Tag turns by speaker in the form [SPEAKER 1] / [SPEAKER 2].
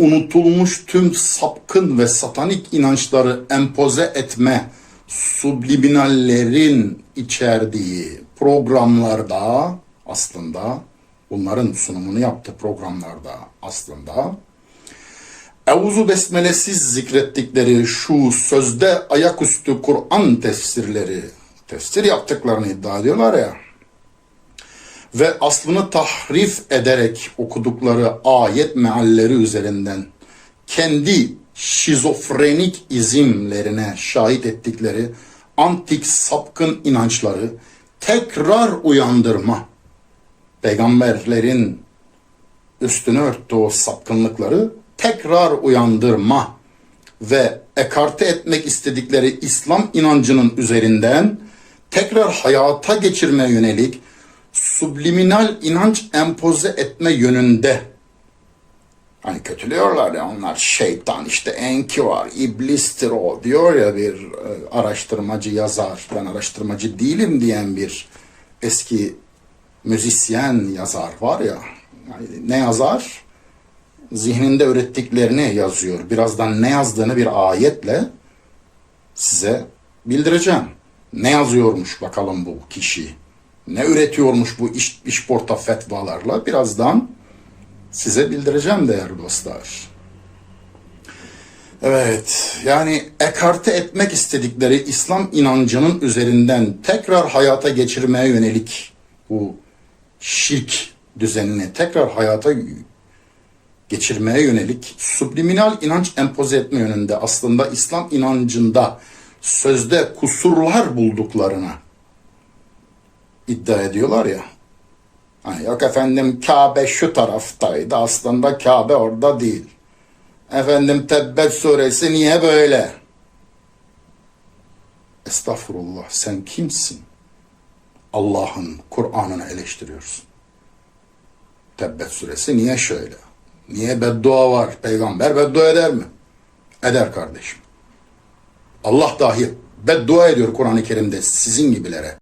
[SPEAKER 1] unutulmuş tüm sapkın ve satanik inançları empoze etme subliminallerin içerdiği programlarda aslında bunların sunumunu yaptı programlarda aslında Evuzu besmelesiz zikrettikleri şu sözde ayaküstü Kur'an tefsirleri tefsir yaptıklarını iddia ediyorlar ya ve aslını tahrif ederek okudukları ayet mealleri üzerinden kendi şizofrenik izimlerine şahit ettikleri antik sapkın inançları tekrar uyandırma peygamberlerin üstünü örttüğü o sapkınlıkları tekrar uyandırma ve ekarte etmek istedikleri İslam inancının üzerinden tekrar hayata geçirmeye yönelik subliminal inanç empoze etme yönünde. Hani kötülüyorlar ya onlar şeytan işte enki var iblistir o diyor ya bir e, araştırmacı yazar. Ben araştırmacı değilim diyen bir eski müzisyen yazar var ya. Ne yazar? Zihninde ürettiklerini yazıyor. Birazdan ne yazdığını bir ayetle size bildireceğim. Ne yazıyormuş bakalım bu kişi ne üretiyormuş bu iş, işporta fetvalarla birazdan size bildireceğim değerli dostlar. Evet, yani ekarte etmek istedikleri İslam inancının üzerinden tekrar hayata geçirmeye yönelik bu şirk düzenini tekrar hayata geçirmeye yönelik subliminal inanç empoze etme yönünde aslında İslam inancında sözde kusurlar bulduklarına iddia ediyorlar ya. Hani yok efendim Kabe şu taraftaydı aslında Kabe orada değil. Efendim Tebbet suresi niye böyle? Estağfurullah sen kimsin? Allah'ın Kur'an'ını eleştiriyorsun. Tebbet suresi niye şöyle? Niye beddua var? Peygamber beddua eder mi? Eder kardeşim. Allah dahi beddua ediyor Kur'an-ı Kerim'de sizin gibilere.